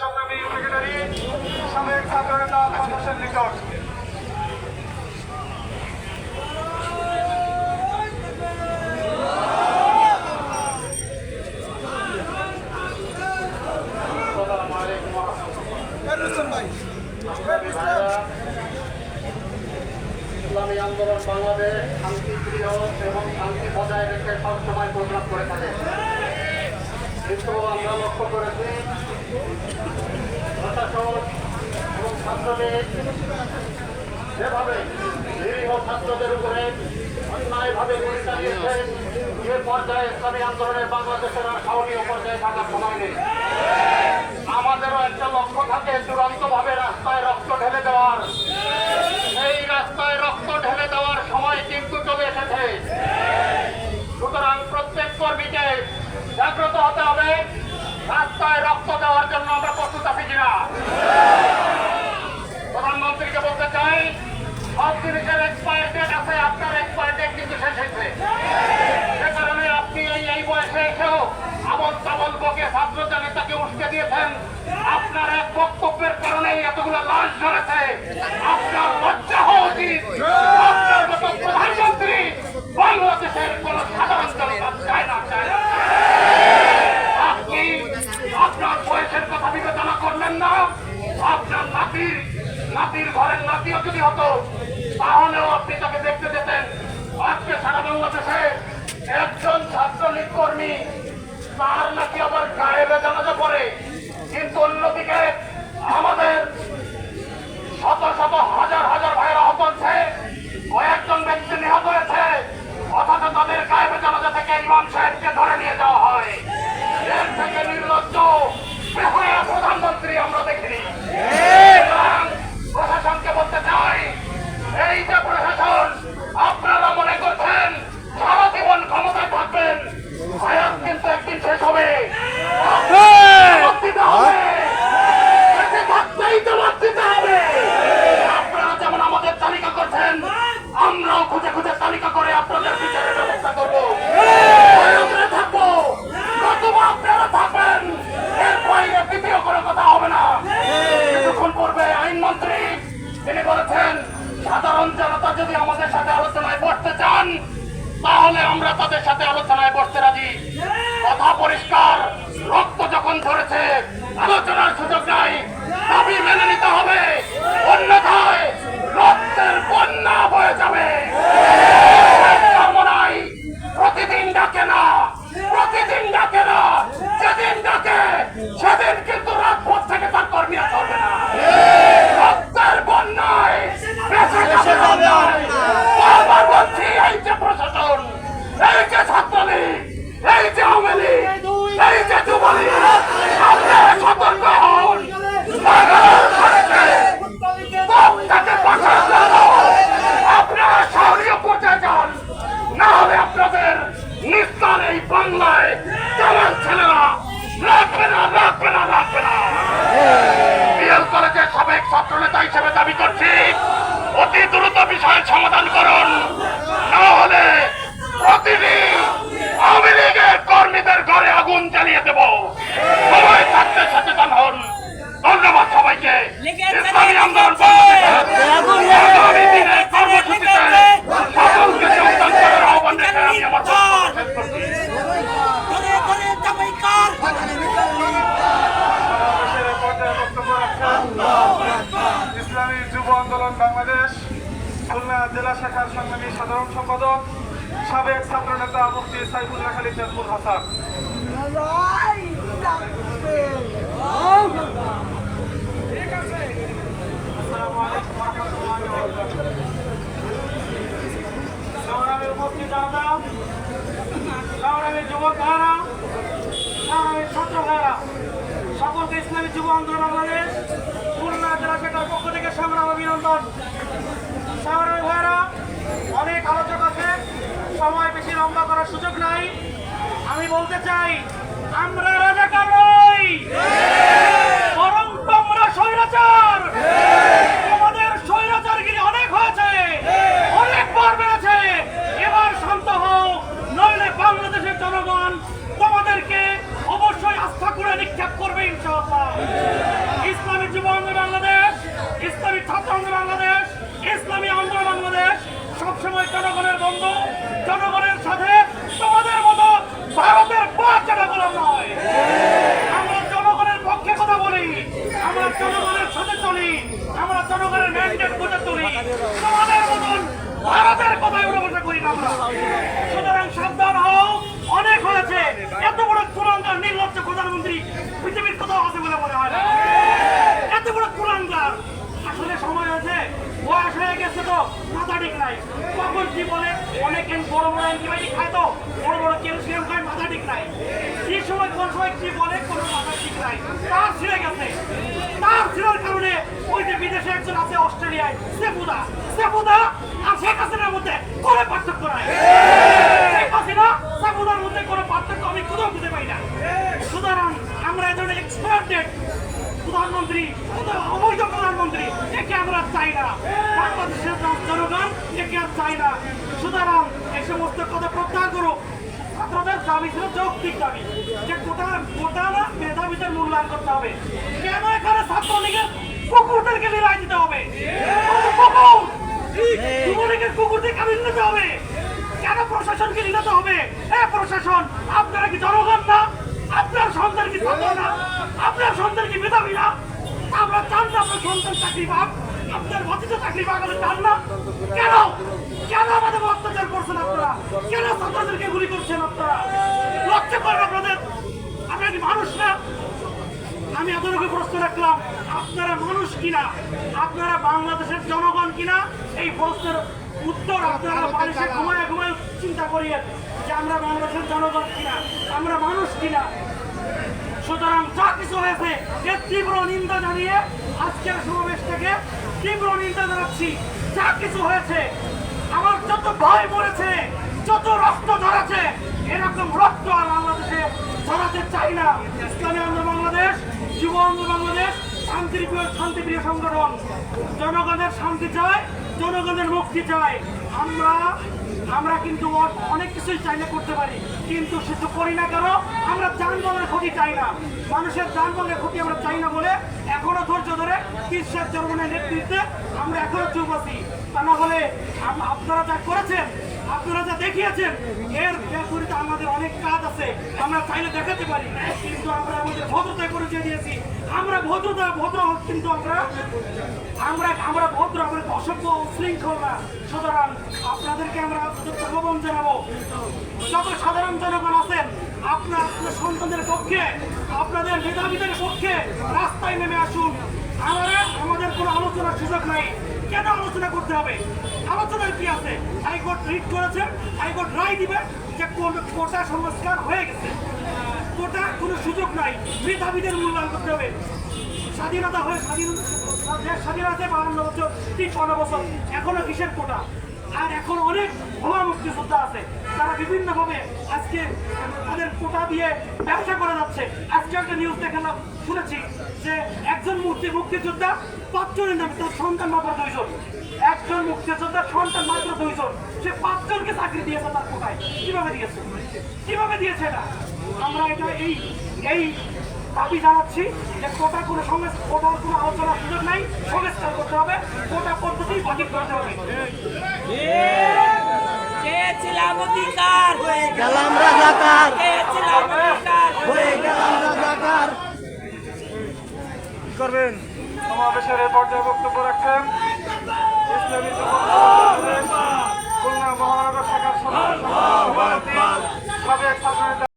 সংগ্রামী সেক্রেটারি, সাবেক ছাত্রনেতা হোসেন নিকট ইসলামী আন্দোলন বাংলাদেশ শান্তিপ্রিয় এবং শান্তি বজায় রেখে সব সময় প্রোগ্রাম করে থাকে। কিন্তু আমরা লক্ষ্য করেছি যেভাবে নিরীহ ছাত্রদের উপরে অন্যায়ভাবে গুলি চালিয়েছেন যে পর্যায়ে ইসলামী আন্দোলনের বাংলাদেশের আর পর্যায়ে থাকার সময় আমাদেরও একটা লক্ষ্য থাকে, চূড়ান্তভাবে রাস্তায় রক্ত ঢেলে দেওয়ার। বক্তব্য দিয়েছেন। আপনার এক বক্তব্যের কারণে এতগুলো লাশ ধরেছে আপনার লজ্জা হওয়া উচিত। আমার ছেলেরা হিসেবে দাবি করছি। অতি দ্রুত বিষয় সমাধান করুন। না হলে লীগের কর্মীদের ঘরে আগুন জ্বালিয়ে দেব। আন্দোলন বাংলাদেশ, খুলনা জেলা শাখার সংগ্রামী সাধারণ সম্পাদক, সাবেক ছাত্র নেতা মুক্তি সাইফুল্লাহ খালি তাজমুল হাসান। যুব ভাইরা ইসলামী যুব আন্দোলন বাংলাদেশ অভিনন্দন। সামনের ভাইরা অনেক আলোচক আছে, সময় বেশি লম্বা করার সুযোগ নাই। আমি বলতে চাই, আমরা রাজা নই। বরং তোমরা স্বৈরাচার। তোমাদের স্বৈরাচারগিরি অনেক হয়েছে অনেকবার বেড়েছে। এবার শান্ত হও, নইলে বাংলাদেশের জনগণ তোমাদেরকে অবশ্যই আস্থা করে নিক্ষেপ করবে ইনশাআল্লাহ। ছাত্র বাংলাদেশ, ইসলামী আন্দোলন বাংলাদেশ, সবসময় জনগণের বন্ধু, জনগণের সাথে তোমাদের মতো ভারতের বাচ্চাটা গোলাম নয়। আমরা জনগণের পক্ষে কথা বলি, আমরা জনগণের সাথে চলি, আমরা জনগণের ম্যান্ডেট বুঝে চলি তোমাদের মতন ভারতের কথায় উড়ে করি না আমরা। সুতরাং সাবধান হও, অনেক হয়েছে। এত বড় কুলাঙ্গার নির্লজ্জ প্রধানমন্ত্রী পৃথিবীর কোথাও আছে বলে মনে হয় না এত বড় কুলাঙ্গার আসলে সময় হয়েছে বয়স হয়ে গেছে তো মাথা ঠিক নাই। কখন কি বলে? অনেকে বড় বড় অ্যান্টিবায়োটিক খায় তো, বড় বড় ক্যালসিয়াম খায়, মাথা ঠিক নাই। কি সময় কোন সময় কি বলে? কোনো মাথা ঠিক নাই। তার ছিঁড়ে গেছে। তার ছিঁড়ার কারণে ওই যে বিদেশে একজন আছে, অস্ট্রেলিয়ায় সেপুদা সেপুদা আর শেখ হাসিনার মধ্যে কোনো পার্থক্য নাই। শেখ হাসিনা সেপুদার মধ্যে কোনো পার্থক্য আমি কোথাও খুঁজে পাই না। সুতরাং আমরা এজন এক্সপার্টেড প্রধানমন্ত্রী একে আমরা চাই না বাংলাদেশের জনগণ একে আর চাই না সুতরাং এই সমস্ত কথা প্রত্যাহার করো ছাত্রদের দাবি ছিল যৌক্তিক দাবি যে কোটা কোটা না মেধাবীদের মূল্যায়ন করতে হবে। কেন এখানে ছাত্রলীগের কুকুরদেরকে নিরাই দিতে হবে? কুকুর যুবলীগের কুকুরদের নিতে হবে। কেন প্রশাসনকে নিতে হবে? এ প্রশাসন আপনারা কি জনগণ না? আপনার সন্তান কি ছাত্র না? আপনার সন্তান কি মেধাবী না? আমরা চান না আপনার সন্তান চাকরি পাক আপনার ভতিজা চাকরি পাক আমরা চান না। কেন? কেন আমাদের অত্যাচার করছেন আপনারা? কেন ছাত্রদেরকে গুলি করছেন আপনারা লক্ষ্য করেন আপনাদের আমরা কি মানুষ না আমি আপনাদেরকে প্রশ্ন রাখলাম আপনারা মানুষ কিনা? আপনারা বাংলাদেশের জনগণ কিনা? এই প্রশ্নের উত্তর আপনারা বালিশে ঘুমায় ঘুমায় চিন্তা করিয়েন যে আমরা বাংলাদেশের জনগণ কিনা? আমরা মানুষ কিনা? সুতরাং যা কিছু হয়েছে এর তীব্র নিন্দা জানিয়ে আজকের সমাবেশ থেকে তীব্র নিন্দা জানাচ্ছি। যা কিছু হয়েছে আমার যত ভয় মরেছে যত রক্ত ধরেছে এরকম রক্ত আর বাংলাদেশে ঝরাতে চাই না ইসলামী আন্দোলন বাংলাদেশ আন্দোলন বাংলাদেশ শান্তিপ্রিয় শান্তিপ্রিয় সংগঠন। জনগণের শান্তি চায়, জনগণের মুক্তি চায়। আমরা আমরা কিন্তু অনেক কিছুই চাইলে করতে পারি। কিন্তু সেটা করি না কেন? আমরা যানবাহনের ক্ষতি চাই না। মানুষের যানবাহনের ক্ষতি আমরা চাই না বলে এখনও ধৈর্য ধরে কৃষক জনগণের নেতৃত্বে আমরা এখনও চুপ আছি তা না হলে আপনারা যা করেছেন, আপনারা যা দেখিয়েছেন, এর বিপরীতে আমাদের অনেক কাজ আছে। আমরা চাইলে দেখাতে পারি, কিন্তু আমরা আমাদের ভদ্রতায় পরিচয় দিয়েছি। আমরা ভদ্রতা ভদ্র কিন্তু আমরা। আমরা আমরা ভদ্র আমরা অসভ্য শৃঙ্খল না সুতরাং আপনাদেরকে আমরা প্রবন জানাব। যত সাধারণ জনগণ আছেন, আপনার আপনার সন্তানদের পক্ষে, আপনাদের মেধাবীদের পক্ষে রাস্তায় নেমে আসুন। আমরা আমাদের কোনো আলোচনার সুযোগ নাই। কেন আলোচনা করতে হবে? আলোচনার কি আছে? হাইকোর্ট রিট করেছে হাইকোর্ট রায় দিবে যে কোন- কোটা সংস্কার হয়ে গেছে। কোটা কোনো সুযোগ নাই। মেধাবীদের মূল্যায়ন করতে হবে। স্বাধীনতা হয়ে স্বাধীন দেশ স্বাধীন আছে বাহান্ন বছর, তিপ্পান্ন বছর, এখনও কিসের কোটা? আর এখন অনেক ভুয়া মুক্তিযোদ্ধা আছে। তারা বিভিন্নভাবে আজকে তাদের কোটা দিয়ে ব্যবসা করা যাচ্ছে। আজকে একটা নিউজ দেখালাম, শুনেছি যে একজন মুক্তি মুক্তিযোদ্ধা পাঁচজনের নামে, তার সন্তান মাত্র দুইজন। একজন মুক্তিযোদ্ধার সন্তান মাত্র দুইজন। সে পাঁচজনকে চাকরি দিয়েছে তার কোথায় কীভাবে দিয়েছে? কীভাবে দিয়েছে এটা? আমরা এটা এই এই দাবি জানাচ্ছি যে কোটা কোনো সঙ্গে কোটার কোনো আলোচনার সুযোগ নাই। সংস্কার করতে হবে। কোটা পদ্ধতি বাতিল করতে হবে। চেয়েছিলাম অধিকার? গেলাম রাজাকার। চেয়েছিলাম অধিকার? হয়ে গেলাম রাজাকার। করবেন? সমাবেশের এ পর্যায়ে বক্তব্য রাখছেন খুলনা মহানগর শাখার সভাপতি সাবেক